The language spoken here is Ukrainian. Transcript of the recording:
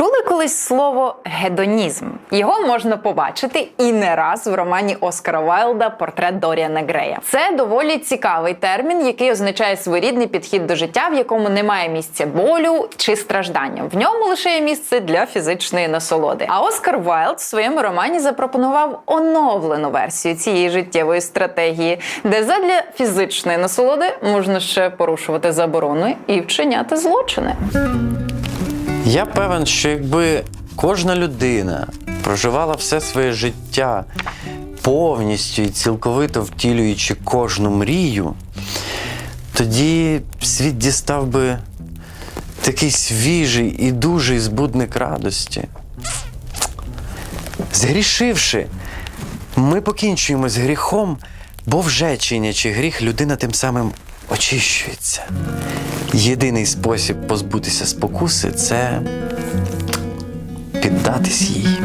Чули колись слово гедонізм? Його можна побачити і не раз в романі Оскара Вайлда Портрет Доріана Грея. Це доволі цікавий термін, який означає своєрідний підхід до життя, в якому немає місця болю чи страждання. В ньому лише є місце для фізичної насолоди. А Оскар Вайлд в своєму романі запропонував оновлену версію цієї життєвої стратегії, де задля фізичної насолоди можна ще порушувати заборони і вчиняти злочини. Я певен, що якби кожна людина проживала все своє життя повністю і цілковито втілюючи кожну мрію, тоді світ дістав би такий свіжий і дужий збудник радості. Згрішивши, ми покінчуємо з гріхом, бо вже чинячи гріх, людина тим самим очищується. Єдиний спосіб позбутися спокуси це піддатись їй.